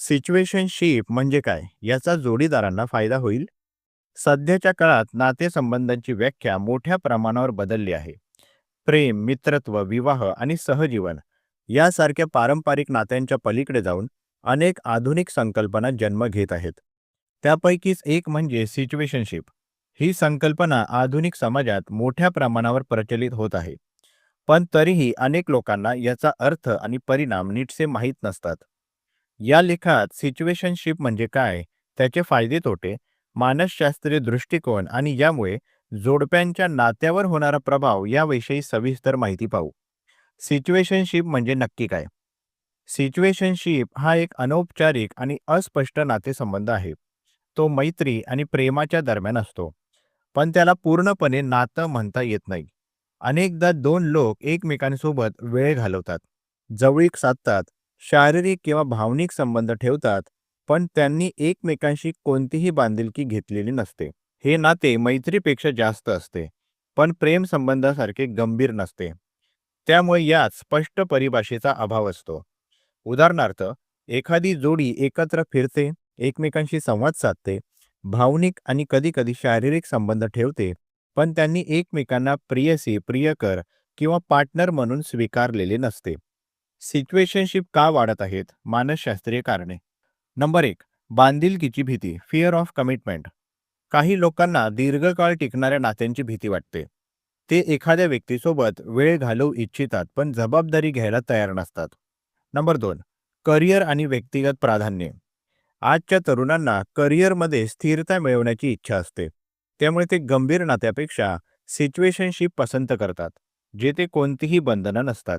Situationship म्हणजे काय? याचा जोडीदारांना फायदा होईल? सध्याच्या काळात नातेसंबंधांची व्याख्या मोठ्या प्रमाणावर बदलली आहे. प्रेम मित्रत्व विवाह आणि सहजीवन यासारख्या पारंपरिक नात्यांच्या पलीकडे जाऊन अनेक आधुनिक संकल्पना जन्म घेत आहेत. त्यापैकीच एक म्हणजे सिच्युएशनशिप ही संकल्पना आधुनिक समाजात मोठ्या प्रमाणावर प्रचलित होत आहे. पण तरीही अनेक लोकांना याचा अर्थ आणि परिणाम नीटसे माहीत नसतात. या लेखात सिच्युएशनशिप म्हणजे काय? त्याचे फायदे तोटे मानसशास्त्रीय दृष्टिकोन आणि यामुळे जोडप्यांच्या नात्यावर होणारा प्रभाव याविषयी सविस्तर माहिती पाहू. सिच्युएशनशिप म्हणजे नक्की काय? सिच्युएशनशिप हा एक अनौपचारिक आणि अस्पष्ट नातेसंबंध आहे. तो मैत्री आणि प्रेमाच्या दरम्यान असतो. पण त्याला पूर्णपणे नातं म्हणता येत नाही. अनेकदा दोन लोक एकमेकांसोबत वेळ घालवतात. जवळीक साधतात. शारीरिक किंवा भावनिक संबंध ठेवतात पण त्यांनी एकमेकांशी कोणतीही बांधिलकी घेतलेली नसते. हे नाते मैत्रीपेक्षा जास्त असते पण प्रेम संबंधासारखे गंभीर नसते. त्यामुळे यात स्पष्ट परिभाषेचा अभाव असतो. उदाहरणार्थ एखादी जोडी एकत्र फिरते एकमेकांशी संवाद साधते भावनिक आणि कधीकधी शारीरिक संबंध ठेवते पण त्यांनी एकमेकांना प्रियसी प्रियकर किंवा पार्टनर म्हणून स्वीकारलेले नसते. सिच्युएशनशिप का वाढत आहेत? मानसशास्त्रीय कारणे. नंबर एक बांधिलकीची भीती फिअर ऑफ कमिटमेंट काही लोकांना दीर्घकाळ टिकणाऱ्या नात्यांची भीती वाटते. ते एखाद्या व्यक्तीसोबत वेळ घालवू इच्छितात पण जबाबदारी घ्यायला तयार नसतात. नंबर दोन करिअर आणि व्यक्तिगत प्राधान्य. आजच्या तरुणांना करिअरमध्ये स्थिरता मिळवण्याची इच्छा असते. त्यामुळे ते गंभीर नात्यापेक्षा सिच्युएशनशिप पसंत करतात जेथे कोणतीही बंधनं नसतात.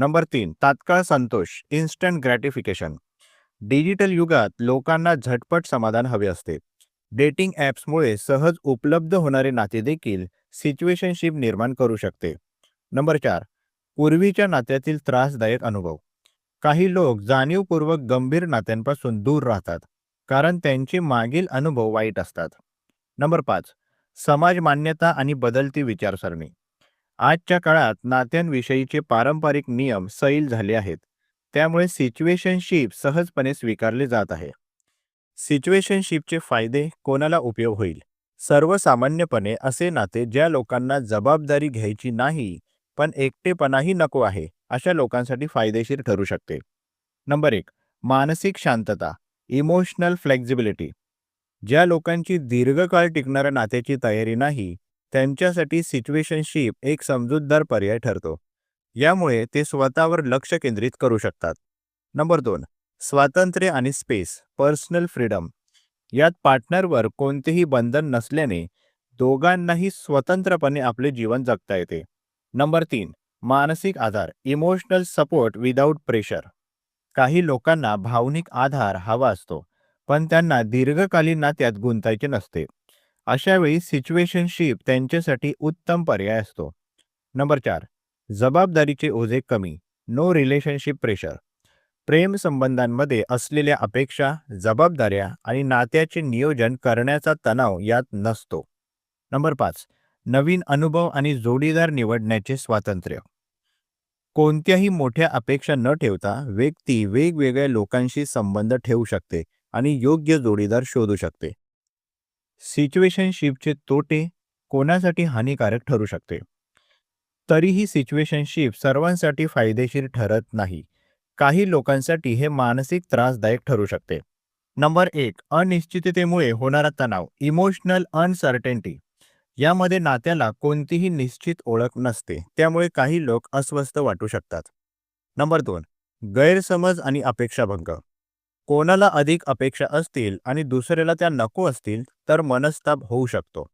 नंबर तीन तात्काळ संतोष इन्स्टंट ग्रॅटिफिकेशन डिजिटल युगात लोकांना झटपट समाधान हवे असते. डेटिंग ॲप्समुळे सहज उपलब्ध होणारे नाते देखील सिच्युएशनशिप निर्माण करू शकते. नंबर चार पूर्वीच्या नात्यातील त्रासदायक अनुभव. काही लोक जाणीवपूर्वक गंभीर नात्यांपासून दूर राहतात कारण त्यांचे मागील अनुभव वाईट असतात. नंबर पाच समाज मान्यता आणि बदलती विचारसरणी. आजच्या काळात नात्यांविषयीचे पारंपरिक नियम सैल झाले आहेत. त्यामुळे सिच्युएशनशिप सहजपणे स्वीकारले जात आहे. सिच्युएशनशिपचे फायदे कोणाला उपयोग होईल? सर्वसामान्यपणे असे नाते ज्या लोकांना जबाबदारी घ्यायची नाही पण एकटेपणाही नको आहे अशा लोकांसाठी फायदेशीर ठरू शकते. नंबर एक मानसिक शांतता इमोशनल फ्लेक्झिबिलिटी ज्या लोकांची दीर्घकाळ टिकणाऱ्या नात्याची तयारी नाही त्यांच्यासाठी सिच्युएशनशिप एक समजूतदार पर्याय ठरतो. यामुळे ते स्वतःवर लक्ष केंद्रित करू शकतात. नंबर दोन स्वातंत्र्य आणि स्पेस पर्सनल फ्रीडम. यात पार्टनरवर कोणतेही बंधन नसल्याने दोघांनाही स्वतंत्रपणे आपले जीवन जगता येते. नंबर तीन मानसिक आधार इमोशनल सपोर्ट विदाऊट प्रेशर. काही लोकांना भावनिक आधार हवा असतो पण त्यांना दीर्घकालीन नात्यात गुंतायचे नसते. अशावेळी सिच्युएशनशिप त्यांच्यासाठी उत्तम पर्याय असतो. नंबर चार जबाबदारीचे ओझे कमी नो रिलेशनशिप प्रेशर. प्रेम संबंधांमध्ये असलेल्या अपेक्षा जबाबदाऱ्या आणि नात्याचे नियोजन करण्याचा तणाव यात नसतो. नंबर पाच नवीन अनुभव आणि जोडीदार निवडण्याचे स्वातंत्र्य. कोणत्याही मोठ्या अपेक्षा न ठेवता व्यक्ती वेगवेगळ्या लोकांशी संबंध ठेवू शकते आणि योग्य जोडीदार शोधू शकते. सिच्युएशनशिपचे तोटे कोणासाठी हानिकारक ठरू शकते? तरीही सिच्युएशनशिप सर्वांसाठी फायदेशीर ठरत नाही. काही लोकांसाठी हे मानसिक त्रासदायक ठरू शकते. नंबर एक अनिश्चिततेमुळे होणारा तणाव इमोशनल अनसर्टेनिटी यामध्ये नात्याला कोणतीही निश्चित ओळख नसते त्यामुळे काही लोक अस्वस्थ वाटू शकतात. नंबर दोन गैरसमज आणि अपेक्षाभंग. कोणाला अधिक अपेक्षा असतील आणि दुसऱ्याला त्या नको असतील तर मनस्ताप होऊ शकतो.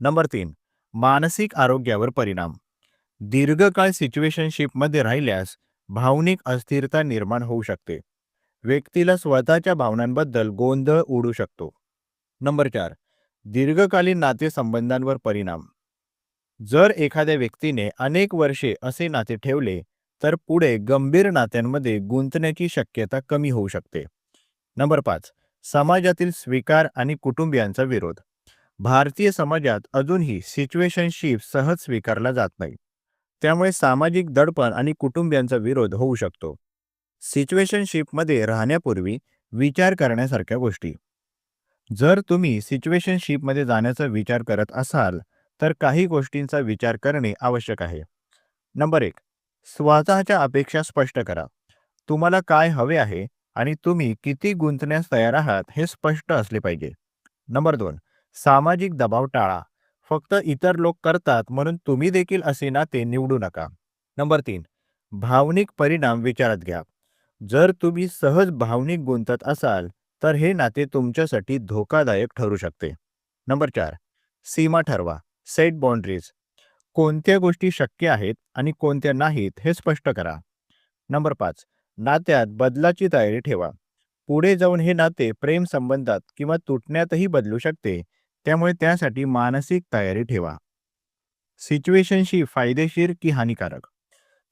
नंबर तीन मानसिक आरोग्यावर परिणाम. दीर्घकाळ सिच्युएशनशिपमध्ये राहिल्यास भावनिक अस्थिरता निर्माण होऊ शकते. व्यक्तीला स्वतःच्या भावनांबद्दल गोंधळ उडू शकतो. नंबर चार दीर्घकालीन नातेसंबंधांवर परिणाम. जर एखाद्या व्यक्तीने अनेक वर्षे असे नाते ठेवले तर पुढे गंभीर नात्यांमध्ये गुंतण्याची शक्यता कमी होऊ शकते. नंबर पाच समाजातील स्वीकार आणि कुटुंबियांचा विरोध. भारतीय समाजात अजूनही सिच्युएशनशिप सहज स्वीकारला जात नाही. त्यामुळे सामाजिक दडपण आणि कुटुंबियांचा विरोध होऊ शकतो. सिच्युएशनशिपमध्ये राहण्यापूर्वी विचार करण्यासारख्या गोष्टी. जर तुम्ही सिच्युएशनशिपमध्ये जाण्याचा विचार करत असाल तर काही गोष्टींचा विचार करणे आवश्यक आहे. नंबर एक स्वतःच्या अपेक्षा स्पष्ट करा. तुम्हाला काय हवे आहे आणि तुम्ही किती गुंतण्यास तयार आहात हे स्पष्ट असले पाहिजे. नंबर दोन सामाजिक दबाव टाळा. फक्त इतर लोक करतात म्हणून तुम्ही देखील असे नाते निवडू नका. नंबर तीन भावनिक परिणाम विचारात घ्या. जर तुम्ही सहज भावनिक गुंतत असाल तर हे नाते तुमच्यासाठी धोकादायक ठरू शकते. नंबर चार सीमा ठरवा. Set boundaries. कोणत्या गोष्टी शक्य आहेत आणि कोणत्या नाहीत हे स्पष्ट करा. नंबर पाच नात्यात बदलाची तयारी ठेवा. पुढे जाऊन हे नाते प्रेम संबंधात किंवा तुटण्यातही बदलू शकते. त्यामुळे त्यासाठी मानसिक तयारी ठेवा. सिच्युएशनशिप फायदेशीर की हानिकारक?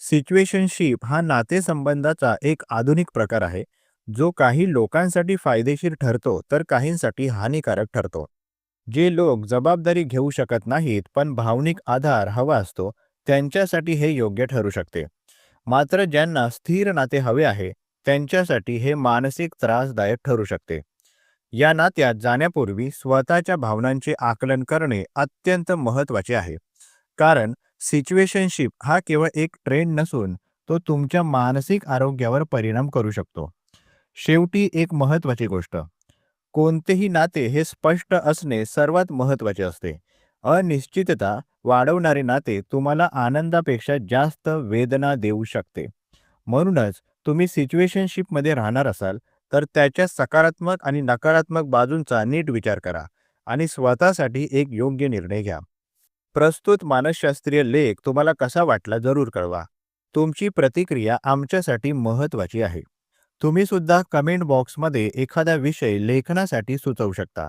सिच्युएशनशिप हा नातेसंबंधाचा एक आधुनिक प्रकार आहे जो काही लोकांसाठी फायदेशीर ठरतो तर काहींसाठी हानिकारक ठरतो. जे लोक जबाबदारी घेऊ शकत नाहीत पण भावनिक आधार हवा असतो त्यांच्यासाठी हे योग्य ठरू शकते. मात्र ज्यांना स्थिर नाते हवे आहे त्यांच्यासाठी हे मानसिक त्रासदायक ठरू शकते. या नात्यात जाण्यापूर्वी स्वतःच्या भावनांचे आकलन करणे अत्यंत महत्त्वाचे आहे. कारण सिच्युएशनशिप हा केवळ एक ट्रेंड नसून तो तुमच्या मानसिक आरोग्यावर परिणाम करू शकतो. शेवटी एक महत्त्वाची गोष्ट. कोणतेही नाते हे स्पष्ट असणे सर्वात महत्त्वाचे असते. अनिश्चितता वाढवणारे नाते तुम्हाला आनंदापेक्षा जास्त वेदना देऊ शकते. म्हणूनच तुम्ही सिच्युएशनशिपमध्ये राहणार असाल तर त्याच्या सकारात्मक आणि नकारात्मक बाजूंचा नीट विचार करा आणि स्वतःसाठी एक योग्य निर्णय घ्या. प्रस्तुत मानसशास्त्रीय लेख तुम्हाला कसा वाटला जरूर कळवा. तुमची प्रतिक्रिया आमच्यासाठी महत्त्वाची आहे. तुम्ही सुद्धा कमेंट बॉक्समध्ये एखादा विषय लेखनासाठी सुचवू शकता.